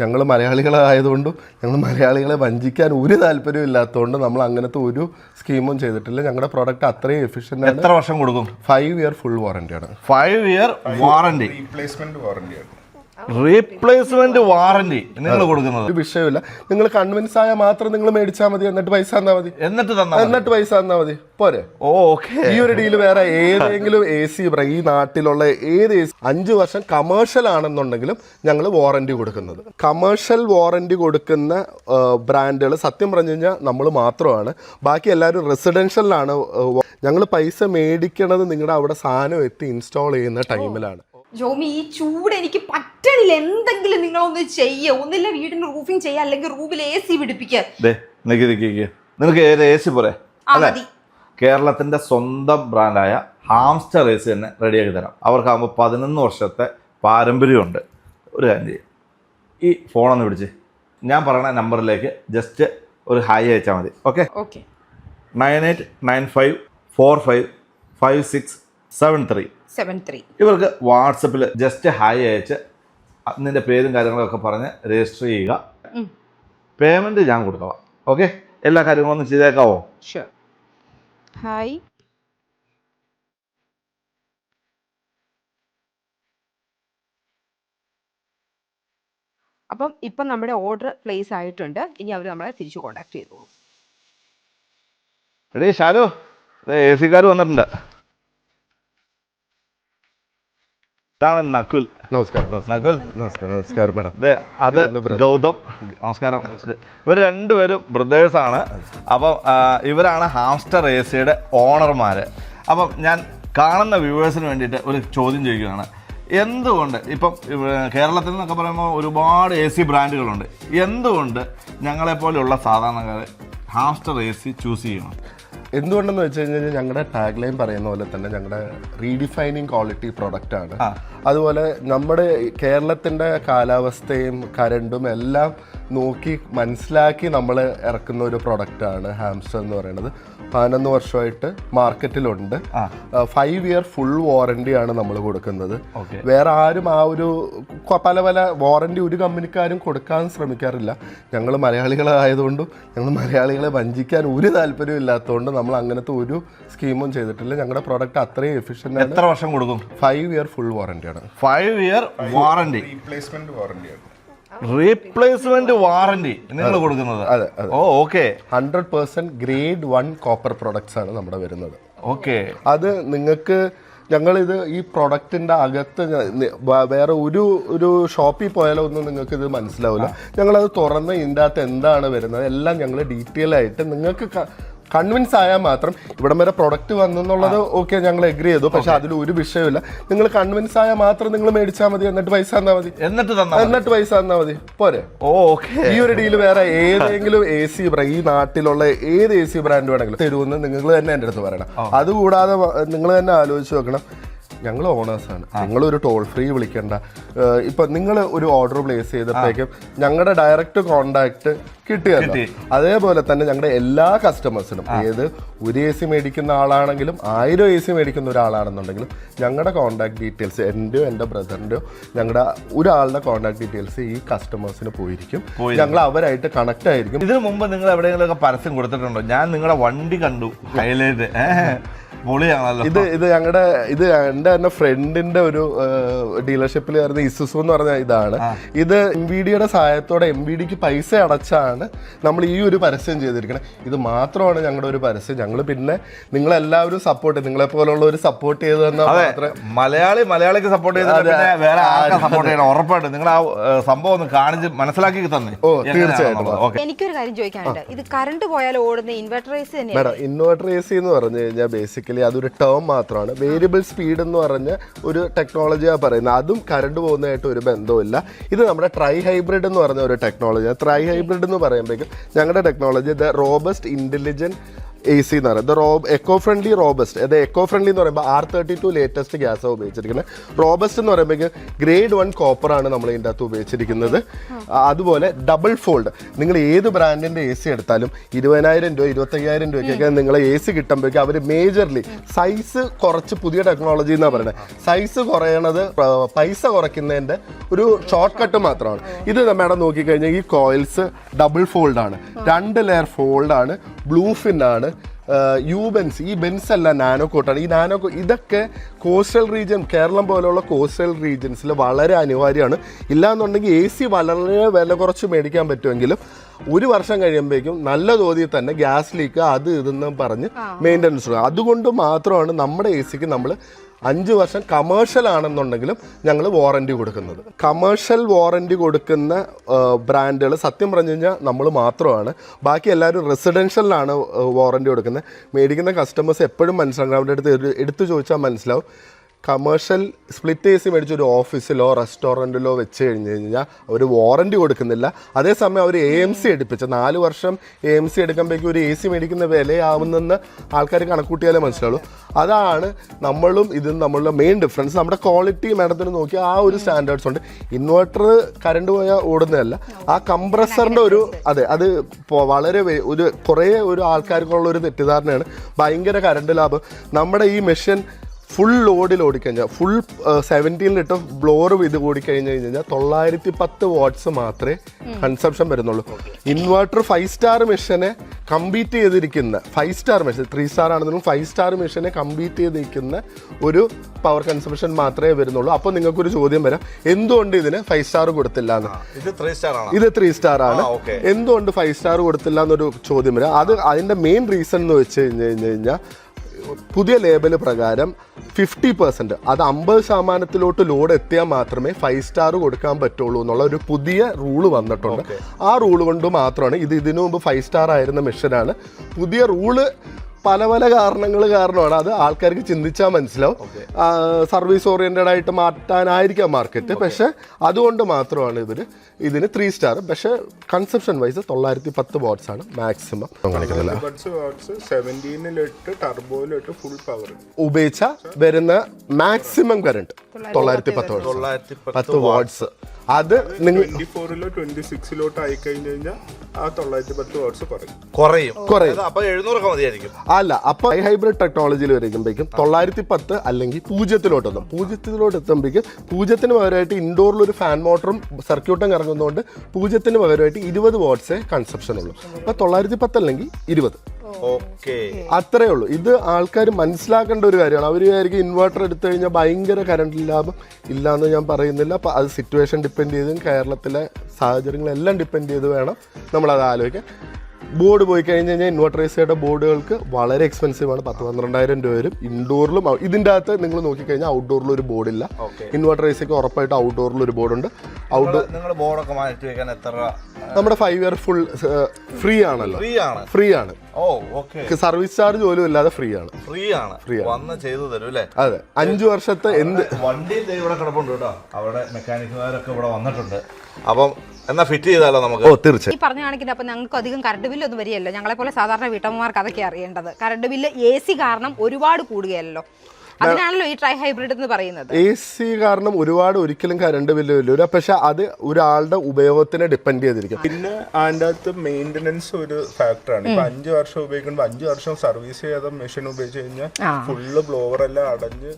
ഞങ്ങൾ മലയാളികളായതുകൊണ്ടും ഞങ്ങൾ മലയാളികളെ വഞ്ചിക്കാൻ ഒരു താല്പര്യവും ഇല്ലാത്തതുകൊണ്ട് നമ്മൾ അങ്ങനത്തെ ഒരു സ്കീമും ചെയ്തിട്ടില്ല. ഞങ്ങളുടെ പ്രോഡക്റ്റ് അത്രയും എഫിഷ്യന്റ് ആണ്. എത്ര വർഷം കൊടുക്കും? ഫൈവ് ഇയർ ഫുൾ വാറണ്ടിയാണ് ഫൈവ് ഇയർ വാറണ്ടി റീപ്ലേസ്മെന്റ് വാറണ്ടിയാണ് റീപ്ലേസ്മെന്റ് വാറന്റി നിങ്ങൾ കൊടുക്കുന്നത്. ഒരു വിഷയമില്ല നിങ്ങൾ കൺവിൻസ് ആയ മാത്രം നിങ്ങൾ മേടിച്ചാൽ മതി എന്നിട്ട് പൈസ തന്നാൽ മതി. എന്നിട്ട് തന്നാ എന്നിട്ട് പൈസ തന്നാൽ മതി. പോരെ? ഓക്കെ. ഈ ഒരു ഡീൽ വേറെ ഏതെങ്കിലും എ സി ഈ നാട്ടിലുള്ള ഏത് എ സി അഞ്ച് വർഷം കമേഴ്ഷ്യൽ ആണെന്നുണ്ടെങ്കിലും ഞങ്ങൾ വാറന്റി കൊടുക്കുന്നത്. കമേഴ്ഷ്യൽ വാറന്റി കൊടുക്കുന്ന ബ്രാൻഡുകൾ സത്യം പറഞ്ഞു കഴിഞ്ഞാൽ നമ്മൾ മാത്രമാണ്. ബാക്കി എല്ലാവരും റെസിഡൻഷ്യലിലാണ് ഞങ്ങൾ പൈസ മേടിക്കണത് നിങ്ങളുടെ അവിടെ സാധനം എത്തി ഇൻസ്റ്റാൾ ചെയ്യുന്ന ടൈമിലാണ് ജോമി ഈ ചൂട് എനിക്ക് പറ്റണില്ല എന്തെങ്കിലും നിങ്ങളൊന്ന് ചെയ്യ. ഒന്നില്ല വീടിന് റൂഫിംഗ് ചെയ്യുക അല്ലെങ്കിൽ റൂമിൽ എ സി പിടിപ്പിക്കുക. നിനക്ക് ഏത് എ സി പോരെ അല്ലേ? കേരളത്തിന്റെ സ്വന്തം ബ്രാൻഡായ ഹാംസ്റ്റർ എ സി തന്നെ റെഡിയാക്കി തരാം. അവർക്കാകുമ്പോൾ പതിനൊന്ന് വർഷത്തെ പാരമ്പര്യമുണ്ട്. ഒരു കാര്യം ചെയ്യും. ഈ ഫോണൊന്ന് പിടിച്ച്. ഞാൻ പറയുന്ന നമ്പറിലേക്ക് ജസ്റ്റ് ഒരു ഹായ് അയച്ചാൽ മതി. Okay okay nine eight nine five four five five six seven three. Seven three. ഇവർക്ക് വാട്സപ്പിൽ ജസ്റ്റ് ഹായ് അയച്ച് നിന്റെ പേരും കാര്യങ്ങളൊക്കെ പറഞ്ഞ് രജിസ്റ്റർ ചെയ്യുക. പേയ്മെന്റ് ഞാൻ കൊടുക്കാം ഓക്കെ എല്ലാ കാര്യങ്ങളും ഒന്ന് ചെയ്തേക്കാവോ? ഹായ് അപ്പം ഇപ്പം നമ്മുടെ ഓർഡർ പ്ലേസ് ആയിട്ടുണ്ട്. ഇനി അവർ നമ്മളെ തിരിച്ചു കോൺടാക്ട് ചെയ്തോളൂ. എടീ ഷാലു എ സിക്കാർ വന്നിട്ടുണ്ട്. ഇതാണ് നക്കുൽ നമസ്കാരം. നക്കുൽ നമസ്കാരം. നമസ്കാരം മേഡം. അത് ഗൗതം. നമസ്കാരം. ഇവർ രണ്ടുപേരും ബ്രദേഴ്സാണ് അപ്പം ആ, ഇവരാണ് ഹാംസ്റ്റർ എ സിയുടെ ഓണർമാർ അപ്പം ഞാൻ കാണുന്ന വ്യൂവേഴ്സിന് വേണ്ടിയിട്ട് ഒരു ചോദ്യം ചോദിക്കുകയാണ്. എന്തുകൊണ്ട് ഇപ്പം കേരളത്തിൽ നിന്നൊക്കെ പറയുമ്പോൾ ഒരുപാട് എ സി ബ്രാൻഡുകളുണ്ട്. എന്തുകൊണ്ട് ഞങ്ങളെപ്പോലെയുള്ള സാധാരണക്കാർ ഹാംസ്റ്റർ എ സി ചൂസ് ചെയ്യണം? എന്തുകൊണ്ടെന്ന് വെച്ച് കഴിഞ്ഞാൽ ഞങ്ങളുടെ ടാഗ് ലൈൻ പറയുന്ന പോലെ തന്നെ ഞങ്ങളുടെ റീഡിഫൈനിങ് ക്വാളിറ്റി പ്രൊഡക്റ്റ് ആണ്. അതുപോലെ നമ്മുടെ കേരളത്തിന്റെ കാലാവസ്ഥയും കരണ്ടും എല്ലാം നോക്കി മനസ്സിലാക്കി നമ്മൾ ഇറക്കുന്ന ഒരു പ്രൊഡക്റ്റാണ് ആണ് ഹാംസ്റ്റർ എന്ന് പറയുന്നത്. പതിനൊന്ന് വർഷമായിട്ട് മാർക്കറ്റിലുണ്ട്. ഫൈവ് ഇയർ ഫുൾ വാറണ്ടി ആണ് നമ്മൾ കൊടുക്കുന്നത്. വേറെ ആരും ആ ഒരു പല പല വാറണ്ടി ഒരു കമ്പനിക്കാരും കൊടുക്കാൻ ശ്രമിക്കാറില്ല. ഞങ്ങൾ മലയാളികളായതുകൊണ്ടും ഞങ്ങൾ മലയാളികളെ വഞ്ചിക്കാൻ ഒരു താല്പര്യം ഇല്ലാത്തതുകൊണ്ട് നമ്മൾ അങ്ങനത്തെ ഒരു സ്കീമും ചെയ്തിട്ടില്ല. ഞങ്ങളുടെ പ്രോഡക്റ്റ് അത്രയും എഫിഷ്യന്റ് ആണ്. എത്ര വർഷം കൊടുക്കും? ഫൈവ് ഇയർ ഫുൾ വാറണ്ടിയാണ് ഫൈവ് ഇയർ വാറണ്ടി റീപ്ലേസ്മെന്റ് വാറണ്ടിയാണ് റീപ്ലേസ്മെന്റ് വാറന്റി നിങ്ങൾ കൊടുക്കുന്നത്. അതെ. ഓ okay hundred percent grade one copper products ആണ് നമ്മുടെ വരുന്നത്. ഓക്കെ അത് നിങ്ങൾക്ക് ഞങ്ങളിത് ഈ പ്രൊഡക്റ്റിന്റെ അകത്ത് വേറെ ഒരു ഒരു ഷോപ്പിൽ പോയാലോ ഒന്നും നിങ്ങൾക്ക് ഇത് മനസ്സിലാവില്ല. ഞങ്ങളത് തുറന്ന് ഇതിന്റെ അകത്ത് എന്താണ് വരുന്നത്? എല്ലാം ഞങ്ങൾ ഡീറ്റെയിൽ ആയിട്ട് നിങ്ങൾക്ക് കൺവിൻസ് ആയാൽ മാത്രം ഇവിടം വരെ പ്രൊഡക്റ്റ് വന്നെന്നുള്ളത് ഓക്കെ ഞങ്ങൾ എഗ്രി ചെയ്തു. പക്ഷെ അതിൽ ഒരു വിഷയമില്ല നിങ്ങൾ കൺവിൻസ് ആയാൽ മാത്രം നിങ്ങൾ മേടിച്ചാൽ മതി എന്നിട്ട് പൈസ തന്നാൽ മതി. എന്നിട്ട് എന്നിട്ട് പൈസ തന്നാൽ മതി. പോരെ? ഈ ഒരു ഡീൽ വേറെ ഏതെങ്കിലും എ സി ഈ നാട്ടിലുള്ള ഏത് എ സി ബ്രാൻഡ് വേണമെങ്കിലും തരുമെന്ന് നിങ്ങൾ തന്നെ എന്റെ അടുത്ത് പറയണം. അതുകൂടാതെ നിങ്ങൾ തന്നെ ആലോചിച്ച് നോക്കണം. ഞങ്ങൾ ഓണേഴ്സാണ്. നിങ്ങൾ ഒരു ടോൾ ഫ്രീ വിളിക്കേണ്ട. ഇപ്പൊ നിങ്ങൾ ഒരു ഓർഡർ പ്ലേസ് ചെയ്തപ്പോഴേക്കും ഞങ്ങളുടെ ഡയറക്റ്റ് കോണ്ടാക്ട് കിട്ടുക അതേപോലെ തന്നെ ഞങ്ങളുടെ എല്ലാ കസ്റ്റമേഴ്സിനും ഏത് ഒരു എ സി മേടിക്കുന്ന ആളാണെങ്കിലും ആയിരം എ സി മേടിക്കുന്ന ഒരാളാണെന്നുണ്ടെങ്കിലും ഞങ്ങളുടെ കോണ്ടാക്ട് ഡീറ്റെയിൽസ് എന്റെയോ എന്റെ ബ്രദറിന്റെയോ ഞങ്ങളുടെ ഒരാളുടെ കോണ്ടാക്ട് ഡീറ്റെയിൽസ് ഈ കസ്റ്റമേഴ്സിന് പോയിരിക്കും. ഞങ്ങൾ അവരായിട്ട് കണക്ട് ആയിരിക്കും. ഇതിനു മുമ്പ് നിങ്ങൾ എവിടെയെങ്കിലും പരസ്യം കൊടുത്തിട്ടുണ്ടോ? ഞാൻ നിങ്ങളുടെ വണ്ടി കണ്ടു. ഹൈലൈറ്റ് പൊളിയാണല്ലോ. ഇത് ഇത് ഞങ്ങളുടെ ഇത് എന്റെ തന്നെ ഫ്രണ്ടിന്റെ ഒരു ഡീലർഷിപ്പിൽ വരുന്ന ഇസുസു എന്ന് പറഞ്ഞ ഇതാണ്. ഇത് എം വി ഡിയുടെ സഹായത്തോടെ എം വി ഡിക്ക് പൈസ അടച്ചാണ് നമ്മൾ ഈ ഒരു പരസ്യം ചെയ്തിരിക്കുന്നത് ഇത് മാത്രമാണ് ഞങ്ങളുടെ ഒരു പരസ്യം. ഞങ്ങൾ പിന്നെ നിങ്ങളെല്ലാവരും സപ്പോർട്ട് നിങ്ങളെ പോലുള്ള ഒരു സപ്പോർട്ട് ചെയ്ത് തന്നാൽ മലയാളി മലയാളിക്ക് സപ്പോർട്ട് ചെയ്ത് വേറെ ആർക്കാ സപ്പോർട്ട് ചെയ്യണം? ഉറപ്പായിട്ട്. നിങ്ങൾ ആ സംഭവം ഒന്ന് കാണിച്ച് മനസ്സിലാക്കി തന്നെ. ഓ, തീർച്ചയായിട്ടും. എനിക്കൊരു കാര്യം ചോദിക്കാനുണ്ട്. ഇത് കറണ്ട് പോയാൽ ഓടുന്ന ഇൻവെർട്ടർ തന്നെയാണ് മേഡം ഇൻവേർട്ടർ എ സി എന്ന് പറഞ്ഞു കഴിഞ്ഞാൽ ബേസിക്കലി അതൊരു ടേം മാത്രമാണ്. വേരിയബിൾ സ്പീഡ് എന്ന് പറഞ്ഞ ഒരു ടെക്നോളജിയാണ് പറയുന്നത്. അതും കറണ്ട് പോകുന്നതായിട്ട് ഒരു ബന്ധമില്ല ഇത് നമ്മുടെ ട്രൈ ഹൈബ്രിഡ് എന്ന് പറഞ്ഞ ഒരു ടെക്നോളജിയാണ് ട്രൈ ഹൈബ്രിഡ് എന്ന് പറയുമ്പോഴേക്കും ഞങ്ങളുടെ technology the robust intelligent A C എന്ന് പറയുന്നത് റോബ് എക്കോ ഫ്രണ്ട്ലി റോബസ്റ്റ് അത് എക്കോ ഫ്രണ്ട്ലി എന്ന് പറയുമ്പോൾ ആർ തേർട്ടി ടു ലേറ്റസ്റ്റ് ഗ്യാസാണ് ഉപയോഗിച്ചിരിക്കുന്നത്. റോബസ്റ്റ് എന്ന് പറയുമ്പോൾ ഗ്രേഡ് വൺ കോപ്പറാണ് നമ്മൾ ഇതിന്റെ അകത്ത് ഉപയോഗിച്ചിരിക്കുന്നത്. അതുപോലെ ഡബിൾ ഫോൾഡ് നിങ്ങൾ ഏത് ബ്രാൻഡിന്റെ എ സി എടുത്താലും ഇരുപതിനായിരം രൂപ ഇരുപത്തയ്യായിരം രൂപയ്ക്കൊക്കെ നിങ്ങൾ എ സി കിട്ടുമ്പോഴേക്കും അവർ മേജർലി സൈസ് കുറച്ച് പുതിയ ടെക്നോളജി എന്നാണ് പറയുന്നത് സൈസ് കുറയണത് പൈസ കുറയ്ക്കുന്നതിന്റെ ഒരു ഷോർട്ട് കട്ട് മാത്രമാണ് ഇത് മേഡം നോക്കിക്കഴിഞ്ഞാൽ ഈ കോയിൽസ് ഡബിൾ ഫോൾഡാണ് രണ്ട് ലെയർ ഫോൾഡ് ആണ് ബ്ലൂ ആണ് യു ബെൻസ് ഈ ബെൻസ് അല്ല നാനോ കോട്ടാണ് ഈ നാനോ ഇതൊക്കെ കോസ്റ്റൽ റീജിയൻ കേരളം പോലെയുള്ള കോസ്റ്റൽ റീജിയൻസിൽ വളരെ അനിവാര്യമാണ്. ഇല്ലാന്നുണ്ടെങ്കിൽ എ സി വളരെ വില കുറച്ച് മേടിക്കാൻ പറ്റുമെങ്കിലും ഒരു വർഷം കഴിയുമ്പോഴേക്കും നല്ല തോതിൽ തന്നെ ഗ്യാസ് ലീക്ക് അത് ഇതെന്ന് പറഞ്ഞ് മെയിന്റനൻസ്. അതുകൊണ്ട് മാത്രമാണ് നമ്മുടെ എ സിക്ക് നമ്മൾ അഞ്ച് വർഷം കമേഴ്ഷ്യൽ ആണെന്നുണ്ടെങ്കിലും ഞങ്ങൾ വാറണ്ടി കൊടുക്കുന്നത്. കമേഴ്ഷ്യൽ വാറണ്ടി കൊടുക്കുന്ന ബ്രാൻഡുകൾ സത്യം പറഞ്ഞു കഴിഞ്ഞാൽ നമ്മൾ മാത്രമാണ്. ബാക്കി എല്ലാവരും റെസിഡൻഷ്യലിലാണ് വാറണ്ടി കൊടുക്കുന്നത്. മേടിക്കുന്ന കസ്റ്റമേഴ്സ് എപ്പോഴും മനസ്സിലാക്കണം. അവരുടെ അടുത്ത് എടുത്തു ചോദിച്ചാൽ മനസ്സിലാവും. കമേഴ്ഷ്യൽ സ്പ്ലിറ്റ് എ സി മേടിച്ച് ഒരു ഓഫീസിലോ റെസ്റ്റോറന്റിലോ വെച്ച് കഴിഞ്ഞ് കഴിഞ്ഞാൽ അവർ വാറണ്ടി കൊടുക്കുന്നില്ല. അതേസമയം അവർ എ എം സി എടുപ്പിച്ച നാല് വർഷം എ എം സി എടുക്കുമ്പോഴേക്കും ഒരു എ സി മേടിക്കുന്ന വിലയാവുന്നെന്ന് ആൾക്കാർ കണക്കൂട്ടിയാലേ മനസ്സിലാവുള്ളൂ. അതാണ് നമ്മളും ഇതും നമ്മളുടെ മെയിൻ ഡിഫറൻസ് നമ്മുടെ ക്വാളിറ്റി മാഡത്തിന് നോക്കിയാൽ ആ ഒരു സ്റ്റാൻഡേർഡ്സ് ഉണ്ട്. ഇൻവെർട്ടർ കറണ്ട് പോയാൽ ഓടുന്നതല്ല. ആ കംപ്രസറിന്റെ ഒരു അതെ അത് വളരെ ഒരു കുറേ ഒരു ആൾക്കാർക്കുള്ള ഒരു തെറ്റിദ്ധാരണയാണ്. ഭയങ്കര കറണ്ട് ലാഭം. നമ്മുടെ ഈ മെഷീൻ ഫുൾ ലോഡിൽ ഓടിക്കഴിഞ്ഞാൽ ഫുൾ സെവന്റീൻ ലിറ്റർ ബ്ലോർ ഇത് ഓടിക്കഴിഞ്ഞ് കഴിഞ്ഞാൽ തൊള്ളായിരത്തി പത്ത് വാട്ട്സ് മാത്രമേ കൺസപ്ഷൻ വരുന്നുള്ളൂ. ഇൻവെർട്ടർ ഫൈവ് സ്റ്റാർ മെഷീനെ കമ്പീറ്റ് ചെയ്തിരിക്കുന്ന five star machine three star ആണെങ്കിലും ഫൈവ് സ്റ്റാർ മെഷീനെ കമ്പീറ്റ് ചെയ്തിരിക്കുന്ന ഒരു പവർ കൺസപ്ഷൻ മാത്രമേ വരുന്നുള്ളൂ. അപ്പോൾ നിങ്ങൾക്കൊരു ചോദ്യം വരാം. എന്തുകൊണ്ട് ഇതിന് ഫൈവ് സ്റ്റാർ കൊടുത്തില്ല എന്ന്? ഇത് ത്രീ സ്റ്റാർ ആണ്? ഇത് ത്രീ സ്റ്റാർ ആണ്. എന്തുകൊണ്ട് ഫൈവ് സ്റ്റാർ കൊടുത്തില്ല എന്നൊരു ചോദ്യം വരാം. അത് അതിന്റെ മെയിൻ റീസൺ എന്ന് വെച്ച് കഴിഞ്ഞ് കഴിഞ്ഞ് കഴിഞ്ഞാൽ പുതിയ ലേബൽ പ്രകാരം ഫിഫ്റ്റി പെർസെന്റ് അത് അമ്പത് ശതമാനത്തിലോട്ട് ലോഡ് എത്തിയാൽ മാത്രമേ ഫൈവ് സ്റ്റാർ കൊടുക്കാൻ പറ്റുള്ളൂ എന്നുള്ള ഒരു പുതിയ റൂൾ വന്നിട്ടുണ്ട്. ആ റൂൾ കൊണ്ട് മാത്രമാണ് ഇത് ഇതിനു മുമ്പ് ഫൈവ് സ്റ്റാർ ആയിരുന്ന മെഷീനാണ് പുതിയ റൂൾ പല പല കാരണങ്ങൾ കാരണമാണ്. അത് ആൾക്കാർക്ക് ചിന്തിച്ചാൽ മനസ്സിലാവും. സർവീസ് ഓറിയന്റഡ് ആയിട്ട് മാറ്റാനായിരിക്കാം മാർക്കറ്റ് പക്ഷെ അതുകൊണ്ട് മാത്രമാണ് ഇവർ ഇതിന് ത്രീ സ്റ്റാർ പക്ഷെ കൺസെപ്ഷൻ വൈസ് തൊള്ളായിരത്തി പത്ത് വാട്ട്സ് ആണ് മാക്സിമം ഫുൾ പവർ ഉപയോഗിച്ച വരുന്ന മാക്സിമം കറണ്ട് തൊള്ളായിരത്തി പത്ത് വാട്ട്സ് പത്ത് വാട്ട്സ് അത് നിങ്ങൾ ഫോറിലോ ട്വന്റി സിക്സിലോട്ട് ആയി കഴിഞ്ഞ് കഴിഞ്ഞാൽ ആ തൊള്ളായിരത്തി പത്ത് വാട്ട്സ് കുറയും കുറയും. അപ്പൊ എഴുന്നൂറൊക്കെ മതിയായിരിക്കും അല്ല അപ്പൊ ഹൈബ്രിഡ് ടെക്നോളജിയിൽ വരുമ്പോഴേക്കും തൊള്ളായിരത്തി പത്ത് അല്ലെങ്കിൽ പൂജ്യത്തിലോട്ട് എത്തും പൂജ്യത്തിലോട്ട് എത്തുമ്പോഴേക്കും പൂജ്യത്തിന് പകരമായിട്ട് ഇൻഡോറിൽ ഒരു ഫാൻ മോട്ടറും സർക്യൂട്ടും ഇറങ്ങുന്നതുകൊണ്ട് പൂജ്യത്തിന് പകരമായിട്ട് ഇരുപത് വാട്ട്സേ കൺസെപ്ഷൻ ഉള്ളൂ. അപ്പൊ തൊള്ളായിരത്തി പത്ത് അല്ലെങ്കിൽ ഇരുപത്. അത്രേ ഉള്ളൂ. ഇത് ആൾക്കാർ മനസ്സിലാക്കേണ്ട ഒരു കാര്യമാണ്. അവർ വിചാരിക്കും ഇൻവെർട്ടർ എടുത്തു കഴിഞ്ഞാൽ ഭയങ്കര കറണ്ട് ലാഭം ഇല്ലാന്ന് ഞാൻ പറയുന്നില്ല. അപ്പം അത് സിറ്റുവേഷൻ ഡിപ്പെൻഡ് ചെയ്തും കേരളത്തിലെ സാഹചര്യങ്ങളെല്ലാം ഡിപ്പെൻഡ് ചെയ്ത് വേണം നമ്മളത് ആലോചിക്കാൻ. ബോർഡ് പോയി കഴിഞ്ഞ് കഴിഞ്ഞാൽ ഇൻവെർട്ടർ എസിയുടെ ബോർഡുകൾക്ക് വളരെ എക്സ്പെൻസീവ് ആണ്. പത്ത് പന്ത്രണ്ടായിരം രൂപ വരും. ഇൻഡോറിലും ഇതിന്റെ അകത്ത് നിങ്ങൾ നോക്കിക്കഴിഞ്ഞാൽ ഔട്ട്ഡോറിൽ ഒരു ബോർഡില്ല. ഇൻവെർട്ടർ എസിക്ക് ഉറപ്പായിട്ട് ഔട്ട്ഡോറിൽ ഒരു ബോർഡുണ്ട്. ഔട്ട്ഡോർ നിങ്ങൾ ബോർഡൊക്കെ മാറ്റി വെക്കാൻ എത്ര നമ്മുടെ ഫൈവ് ഇയർ ഫുൾ ഫ്രീ ആണല്ലോ. ഫ്രീ ആണ്. ഫ്രീ ആണ്. ഓ ഓക്കെ സർവീസ് ചാർജ് പോലും ഇല്ലാതെ ഫ്രീ ആണ്. ഫ്രീ ആണ്. വന്ന് ചെയ്തു തരും അല്ലേ? അതെ. അഞ്ചു വർഷത്തെ എന്ത് വണ്ടി ഇവിടെ കിടപ്പുണ്ട് കേട്ടോ. അവിടെ മെക്കാനിക്കുകാരൊക്കെ ഇവിടെ വന്നിട്ടുണ്ട്. അപ്പം എന്നാ ഫിറ്റ് ചെയ്താലോ നമുക്ക്? ഓ തീർച്ചയായും. ഈ പറഞ്ഞ കണക്കിന് അപ്പൊ ഞങ്ങൾക്ക് അധികം കറണ്ട് ബില്ല് ഒന്നും വരികയല്ലോ. ഞങ്ങളെ പോലെ സാധാരണ വീട്ടമ്മമാർക്ക് അതൊക്കെ അറിയേണ്ടത്. കറണ്ട് ബില്ല് എ സി കാരണം ഒരുപാട് കൂടുകയല്ലോ അതിനാണല്ലോ ഈ ട്രൈ ഹൈബ്രിഡ് എന്ന് പറയുന്നത്. എ സി കാരണം ഒരുപാട് ഒരിക്കലും കറണ്ട് ബില്ല് വരില്ല. പക്ഷെ അത് ഒരാളുടെ ഉപയോഗത്തിനെ ഡിപ്പെൻഡ് ചെയ്തിരിക്കും. പിന്നെ അതിന്റെ അകത്ത് മെയിന്റനൻസ് ഒരു ഫാക്ടറാണ് ഇപ്പൊ അഞ്ച് വർഷം ഉപയോഗിക്കുമ്പോൾ അഞ്ച് വർഷം സർവീസ് ചെയ്ത മെഷീൻ ഉപയോഗിച്ച് കഴിഞ്ഞാൽ ഫുള്ള് ബ്ലോവർ എല്ലാം അടഞ്ഞ്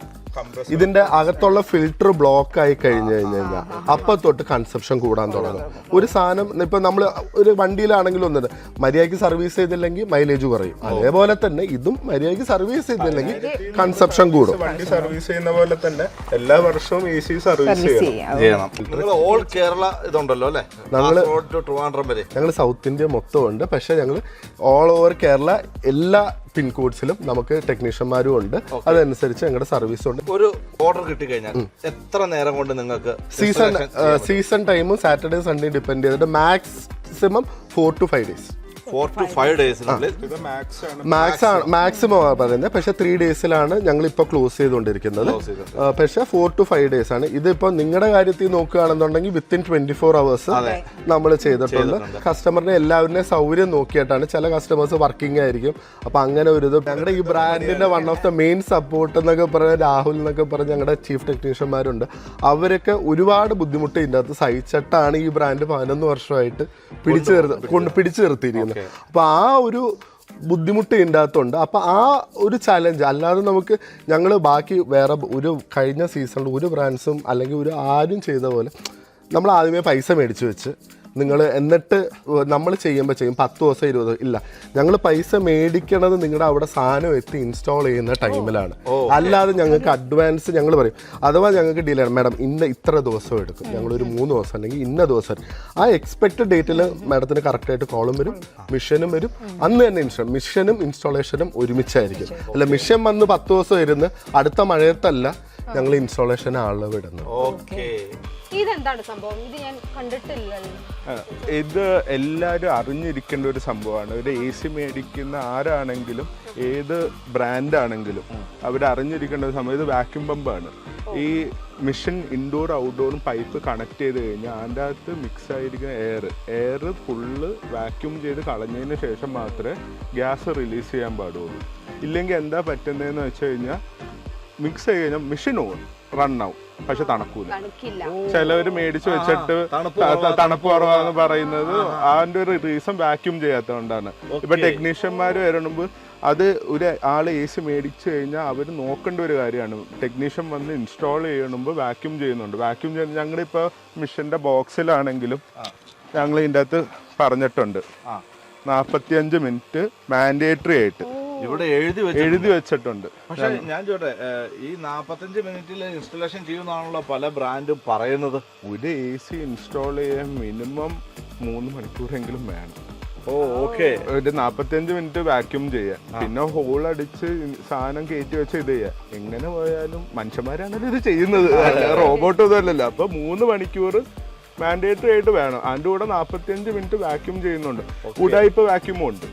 ഇതിന്റെ അകത്തുള്ള ഫിൽട്ടർ ബ്ലോക്ക് ആയി കഴിഞ്ഞു കഴിഞ്ഞു കഴിഞ്ഞാൽ അപ്പൊ തൊട്ട് കൺസപ്ഷൻ കൂടാൻ തുടങ്ങും. ഒരു സാധനം ഇപ്പൊ നമ്മൾ ഒരു വണ്ടിയിലാണെങ്കിലും ഒന്നത് മര്യാദയ്ക്ക് സർവീസ് ചെയ്തില്ലെങ്കിൽ മൈലേജ് കുറയും. അതേപോലെ തന്നെ ഇതും മര്യാദയ്ക്ക് സർവീസ് ചെയ്തില്ലെങ്കിൽ കൺസപ്ഷൻ കൂടും. വണ്ടി സർവീസ് ചെയ്യുന്ന പോലെ തന്നെ എല്ലാ വർഷവും എ സി സർവീസ് ചെയ്യണം. ചെയ്യണം. നിങ്ങൾ ഓൾ കേരള ഇതുണ്ടല്ലോ അല്ലേ? ട്രിവാൻഡ്രം വരെ. ഞങ്ങൾ സൗത്ത് ഇന്ത്യ മൊത്തം ഉണ്ട്. പക്ഷെ ഞങ്ങൾ ഓൾ ഓവർ കേരള എല്ലാ പിൻകോഡ്സിലും നമുക്ക് ടെക്നീഷ്യന്മാരും ഉണ്ട്. അതനുസരിച്ച് ഞങ്ങളുടെ സർവീസ് ഉണ്ട്. ഒരു ഓർഡർ കിട്ടി കഴിഞ്ഞാൽ എത്ര നേരം കൊണ്ട് നിങ്ങൾക്ക് സീസൺ? സീസൺ ടൈമും സാറ്റർഡേ സൺഡേ ഡിപ്പെൻഡ് ചെയ്തിട്ട് maximum four to five days four to five ഡേയ്സിനുള്ളിൽ ഇത് മാക്സ് ആണ്. മാക്സ് ആണ് മാക്സിമം ആണ് പറയുന്നത്. പക്ഷേ ത്രീ ഡേയ്സിലാണ് ഞങ്ങൾ ഇപ്പോൾ ക്ലോസ് ചെയ്തുകൊണ്ടിരിക്കുന്നത്. പക്ഷെ ഫോർ ടു ഫൈവ് ഡേയ്സ് ആണ്. ഇതിപ്പോൾ നിങ്ങളുടെ കാര്യത്തിൽ നോക്കുകയാണെന്നുണ്ടെങ്കിൽ വിത്തിൻ ട്വന്റി ഫോർ അവേഴ്സ് നമ്മൾ ചെയ്തിട്ടുണ്ട്. കസ്റ്റമറിനെ എല്ലാവരുടെയും സൗകര്യം നോക്കിയിട്ടാണ് ചില കസ്റ്റമേഴ്സ് വർക്കിംഗ് ആയിരിക്കും. അപ്പൊ അങ്ങനെ ഒരു ഇത് ഞങ്ങളുടെ ഈ ബ്രാൻഡിന്റെ one of the main support എന്നൊക്കെ പറഞ്ഞ രാഹുൽ എന്നൊക്കെ പറഞ്ഞ ഞങ്ങളുടെ ചീഫ് ടെക്നീഷ്യന്മാരുണ്ട് അവരൊക്കെ ഒരുപാട് ബുദ്ധിമുട്ട് ഇതിന്റെ അകത്ത് സഹിച്ചിട്ടാണ് ഈ ബ്രാൻഡ് പതിനൊന്ന് വർഷമായിട്ട് പിടിച്ചു നിർത്തി കൊണ്ട് പിടിച്ചു നിർത്തിയിരിക്കുന്നത്. അപ്പൊ ആ ഒരു ബുദ്ധിമുട്ട് ഉണ്ടാകത്തുണ്ട് അപ്പോൾ ആ ഒരു ചലഞ്ച് അല്ലാതെ നമുക്ക് ഞങ്ങൾ ബാക്കി വേറെ ഒരു കഴിഞ്ഞ സീസണിൽ ഒരു ബ്രാൻഡ്സും അല്ലെങ്കിൽ ഒരു ആരും ചെയ്ത പോലെ നമ്മൾ ആദ്യമേ പൈസ മേടിച്ച് വെച്ച് നിങ്ങൾ എന്നിട്ട് നമ്മൾ ചെയ്യുമ്പോൾ ചെയ്യും. പത്ത് ദിവസം ഇരുപത് ഇല്ല. ഞങ്ങൾ പൈസ മേടിക്കണത് നിങ്ങളുടെ അവിടെ സാധനം എത്തി ഇൻസ്റ്റാൾ ചെയ്യുന്ന ടൈമിലാണ് അല്ലാതെ ഞങ്ങൾക്ക് അഡ്വാൻസ് ഞങ്ങൾ പറയും. അഥവാ ഞങ്ങൾക്ക് ഡീൽ ചെയ്യണം മാഡം ഇന്ന് ഇത്ര ദിവസം എടുക്കും. ഞങ്ങൾ ഒരു മൂന്ന് ദിവസം അല്ലെങ്കിൽ ഇന്ന ദിവസം ആ എക്സ്പെക്റ്റഡ് ഡേറ്റിൽ മാഡത്തിന് കറക്റ്റായിട്ട് കോളും വരും. മിഷനും വരും. അന്ന് തന്നെ ഇൻസ്റ്റാൾ മിഷനും ഇൻസ്റ്റാളേഷനും ഒരുമിച്ചായിരിക്കും. അല്ല മിഷൻ വന്ന് പത്ത് ദിവസം ഇരുന്ന് അടുത്ത മഴയത്തല്ല ഞങ്ങൾ ഇൻസ്റ്റാളേഷൻ ആളെ വിടുന്നു ഓക്കെ. ഇതെന്താണ് സംഭവം? ഇത് ഞാൻ കണ്ടിട്ടില്ലല്ലോ ഇത് എല്ലാവരും അറിഞ്ഞിരിക്കേണ്ട ഒരു സംഭവമാണ്. ഒരു എ സി മേടിക്കുന്ന ആരാണെങ്കിലും ഏത് ബ്രാൻഡാണെങ്കിലും അവർ അറിഞ്ഞിരിക്കേണ്ട ഒരു സംഭവം. ഇത് വാക്യൂം പമ്പാണ് ഈ മിഷൻ ഇൻഡോർ ഔട്ട്ഡോറും പൈപ്പ് കണക്ട് ചെയ്ത് കഴിഞ്ഞാൽ അതിന്റെ അകത്ത് മിക്സ് ആയിരിക്കുന്ന എയർ എയർ ഫുള്ള് വാക്യൂം ചെയ്ത് കളഞ്ഞതിന് ശേഷം മാത്രമേ ഗ്യാസ് റിലീസ് ചെയ്യാൻ പാടുള്ളൂ. ഇല്ലെങ്കിൽ എന്താ പറ്റുന്നതെന്ന് വെച്ച് കഴിഞ്ഞാൽ മിക്സ് ചെയ്ത് കഴിഞ്ഞാൽ മിഷൻ ഓൺ റൺ ആവും പക്ഷെ തണുക്കൂല. ചിലവര് മേടിച്ചു വെച്ചിട്ട് തണുപ്പ് കുറവാന്ന് പറയുന്നത് അതിന്റെ ഒരു റീസൺ വാക്യൂം ചെയ്യാത്തതുകൊണ്ടാണ്. ഇപ്പൊ ടെക്നീഷ്യന്മാര് വരുമ്പോൾ അത് ഒരു ആൾ എ സി മേടിച്ചു കഴിഞ്ഞാൽ അവർ നോക്കേണ്ട ഒരു കാര്യമാണ്. ടെക്നീഷ്യൻ വന്ന് ഇൻസ്റ്റാൾ ചെയ്യണമ്പോൾ വാക്യൂം ചെയ്യുന്നുണ്ട്. വാക്യൂം ചെയ്യുന്ന ഞങ്ങളിപ്പോൾ മിഷന്റെ ബോക്സിലാണെങ്കിലും ഞങ്ങൾ ഇതിന്റെ അകത്ത് പറഞ്ഞിട്ടുണ്ട്. നാൽപ്പത്തിയഞ്ച് മിനിറ്റ് മാൻഡേറ്ററി ആയിട്ട്. ഇവിടെ എഴുതി എഴുതി വെച്ചിട്ടുണ്ട്. പക്ഷെ ഞാൻ ചോട്ടെ ഈ നാപ്പത്തഞ്ച് മിനിറ്റിൽ ഇൻസ്റ്റലേഷൻ ചെയ്യുന്നതാണല്ലോ പല ബ്രാൻഡും പറയുന്നത്. ഒരു എ സി ഇൻസ്റ്റാൾ ചെയ്യാൻ മിനിമം മൂന്ന് മണിക്കൂറെങ്കിലും വേണം. Oh okay. ഒരു നാപ്പത്തിയഞ്ച് മിനിറ്റ് വാക്യൂം ചെയ്യാം പിന്നെ ഹോൾ അടിച്ച് സാധനം കയറ്റി വെച്ച് ഇത് ചെയ്യാം എങ്ങനെ പോയാലും മനുഷ്യന്മാരാണല്ലോ ഇത് ചെയ്യുന്നത്. റോബോട്ട് ഒന്നും അല്ലല്ലോ. അപ്പൊ മൂന്ന് മണിക്കൂർ മാൻഡേറ്ററി ആയിട്ട് വേണം. അതിന്റെ കൂടെ നാപ്പത്തിയഞ്ച് മിനിറ്റ് വാക്യൂം ചെയ്യുന്നുണ്ട്. ഉടായ്പ വാക്യൂമും ഉണ്ട്.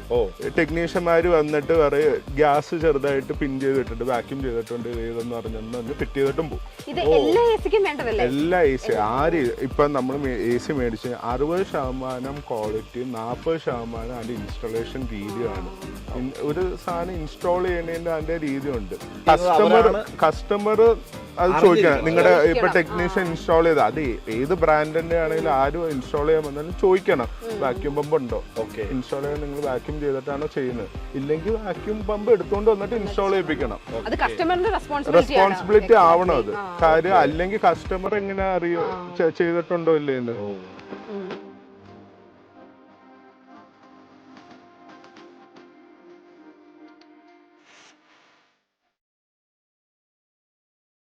ടെക്നീഷ്യന്മാർ വന്നിട്ട് പറയും ഗ്യാസ് ചെറുതായിട്ട് പിൻ ചെയ്തിട്ടുണ്ട് വാക്യൂം ചെയ്തിട്ടുണ്ട് ഏതെന്ന് പറഞ്ഞൊന്ന് ഫിറ്റ് ചെയ്തിട്ടും പോകും ഇത് എല്ലാ എ സി ആര് ഇപ്പൊ നമ്മൾ എ സി മേടിച്ച് അറുപത് ശതമാനം ക്വാളിറ്റി നാൽപ്പത് ശതമാനം അതിന്റെ ഇൻസ്റ്റാളേഷൻ രീതിയാണ്. ഒരു സാധനം ഇൻസ്റ്റാൾ ചെയ്യുന്നതിന്റെ അതിന്റെ രീതിയുണ്ട്. കസ്റ്റമർ കസ്റ്റമർ അത് ചോദിക്കണം നിങ്ങളുടെ ഇപ്പൊ ടെക്നീഷ്യൻ ഇൻസ്റ്റാൾ ചെയ്ത അത് ഏത് ബ്രാൻഡിന്റെ ആണെങ്കിലും ആരും ഇൻസ്റ്റാൾ ചെയ്യാൻ വന്നാലും ചോദിക്കണം. വാക്യൂം പമ്പ് ഉണ്ടോ? ഓക്കെ. ഇൻസ്റ്റാൾ ചെയ്യാൻ നിങ്ങൾ വാക്യൂം ചെയ്തിട്ടാണോ ചെയ്യുന്നത്? ഇല്ലെങ്കിൽ വാക്യൂം പമ്പ് എടുത്തുകൊണ്ട് വന്നിട്ട് ഇൻസ്റ്റാൾ ചെയ്യിപ്പിക്കണം. റെസ്പോൺസിബിലിറ്റി റെസ്പോൺസിബിലിറ്റി ആവണം അത്. കാര്യം അല്ലെങ്കിൽ കസ്റ്റമർ എങ്ങനെ അറിയോ? ചെയ്തിട്ടുണ്ടോ ഇല്ലേന്ന്.